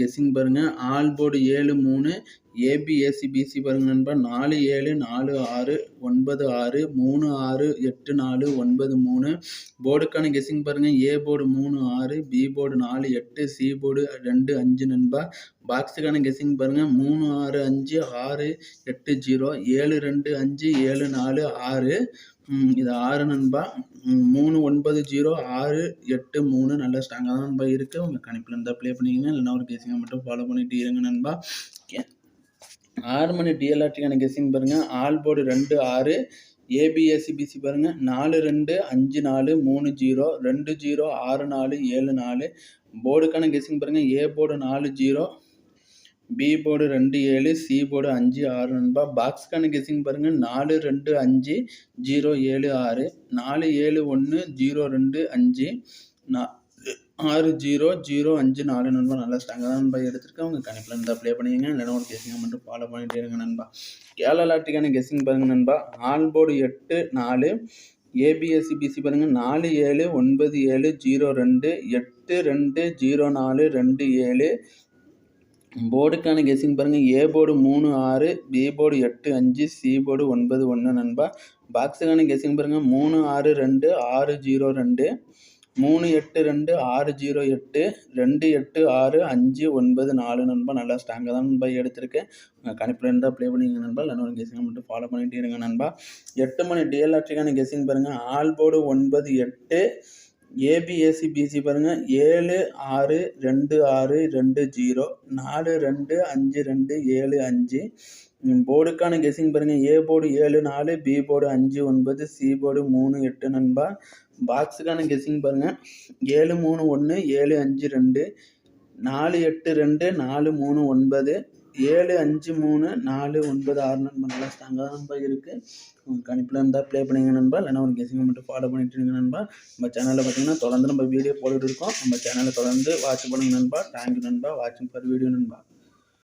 Guessing பாருங்கள் all board ஏழு மூணு ஏபிஎஸ்சி பிசி பாருங்க நண்பா. நாலு ஏழு நாலு ஆறு ஒன்பது ஆறு மூணு ஆறு எட்டு நாலு ஒன்பது மூணு. போர்டுக்கான கெஸ்ஸிங் பாருங்கள் ஏ போர்டு மூணு ஆறு பி போர்டு நாலு எட்டு சி போர்டு ரெண்டு அஞ்சு நண்பா. பாக்ஸுக்கான கெஸ்ஸிங் பாருங்கள் மூணு ஆறு அஞ்சு ஆறு எட்டு ஜீரோ ஏழு ரெண்டு அஞ்சு ஏழு நாலு ஆறு. இது ஆறு நண்பா. மூணு ஒன்பது ஜீரோ ஆறு எட்டு மூணு. நல்ல ஸ்ட்ராங்காக தான் நண்பா இருக்குது உங்கள் கணிப்பில் இருந்தால் ப்ளே பண்ணிக்கங்க. இல்லைனா ஒரு கெஸிங்கை மட்டும் ஃபாலோ பண்ணிட்டு இருங்க நண்பா. ஆறு மணி டிஎல்ஆர்டிக்கான கெஸிங் பாருங்கள் ஆல் போர்டு ரெண்டு ஆறு. ஏபிஎஸ்சிபிசி பாருங்கள் நாலு ரெண்டு அஞ்சு நாலு மூணு ஜீரோ. ரெண்டு ஜீரோ ஆறு நாலு ஏழு நாலு. போர்டுக்கான கெஸிங் பாருங்கள் ஏ போர்டு நாலு ஜீரோ. பி போர்டு ரெண்டு ஏழு சி போர்டு அஞ்சு ஆறு நண்பா. பாக்ஸ்க்கான கெஸிங் பாருங்கள் நாலு ரெண்டு அஞ்சு ஜீரோ ஏழு ஆறு. நாலு ஏழு ஒன்று ஜீரோ ரெண்டு அஞ்சு நா ஆறு ஜீரோ ஜீரோ அஞ்சு நாலு நண்பா. நல்லா ஸ்ட்ராங்காக தான் நண்பா எடுத்துருக்கேன். உங்கள் கணிப்பில் இருந்தால் ப்ளே பண்ணிக்கங்க இல்லைனா ஒரு கெஸிங்கை மட்டும் ஃபாலோ பண்ணிட்டே இருங்க நண்பா. கேரளா லாட்டிக்கான கெஸிங் பாருங்கள் நண்பா. ஆல் போர்டு எட்டு நாலு. ஏபிஎஸ்சி பிசி பாருங்கள் நாலு ஏழு ஒன்பது ஏழு ஜீரோ ரெண்டு எட்டு ரெண்டு ஜீரோ நாலு ரெண்டு ஏழு போர்டுக்கான கெஸ்ஸிங் பாருங்கள் ஏ போர்டு மூணு ஆறு பி போர்டு எட்டு அஞ்சு சி போர்டு ஒன்பது ஒன்று நண்பா. பாக்ஸுக்கான கெஸ்ஸிங் பாருங்கள் மூணு ஆறு ரெண்டு ஆறு ஜீரோ ரெண்டு. மூணு எட்டு ரெண்டு ஆறு ஜீரோ எட்டு. ரெண்டு எட்டு ஆறு அஞ்சு ஒன்பது நாலு நண்பா. நல்லா ஸ்ட்ராங்காக தான் நண்பா எடுத்திருக்கேன் உங்கள் கணிப்பில் இருந்தால் ப்ளே பண்ணிங்க நண்பா. இல்லைன்னா ஒரு கெஸ்ஸிங்கை மட்டும் ஃபாலோ பண்ணிகிட்டே இருங்க நண்பா. எட்டு மணி டிஎல்ஆர்டிக்கான கெஸ்ஸிங் பாருங்கள் ஆல் போர்டு ஒன்பது எட்டு. ஏபிஎஸ்சி பிசி பாருங்கள் ஏழு ஆறு ரெண்டு ஆறு ரெண்டு ஜீரோ நாலு ரெண்டு அஞ்சு ரெண்டு ஏழு அஞ்சு. போர்டுக்கான கெஸ்ஸிங் பாருங்கள் ஏ போர்டு ஏழு நாலு பி போர்டு அஞ்சு ஒன்பது சி போர்டு மூணு எட்டு நண்பா. பாக்ஸுக்கான கெஸ்ஸிங் பாருங்கள் ஏழு மூணு ஒன்று ஏழு அஞ்சு ரெண்டு நாலு எட்டு ரெண்டு நாலு மூணு ஒன்பது ஏழு அஞ்சு மூணு நாலு ஒன்பது ஆறு நண்பா நல்லா ஸ்ட்ராங்காக நண்பா இருக்குது உங்கள் கணிப்பில் இருந்தால் ப்ளே பண்ணுங்க நண்பா. இல்லைனா ஒரு கெஸிங்கை மட்டும் ஃபாலோ பண்ணிட்டு இருங்க நண்பா. நம்ம சேனலில் பார்த்தீங்கன்னா தொடர்ந்து நம்ம வீடியோ போட்டுட்டு இருக்கோம். நம்ம சேனலை தொடர்ந்து வாட்ச் பண்ணுங்க நண்பா. தேங்க்யூ நண்பா. வாட்சிங் ஃபார் வீடியோ நண்பா.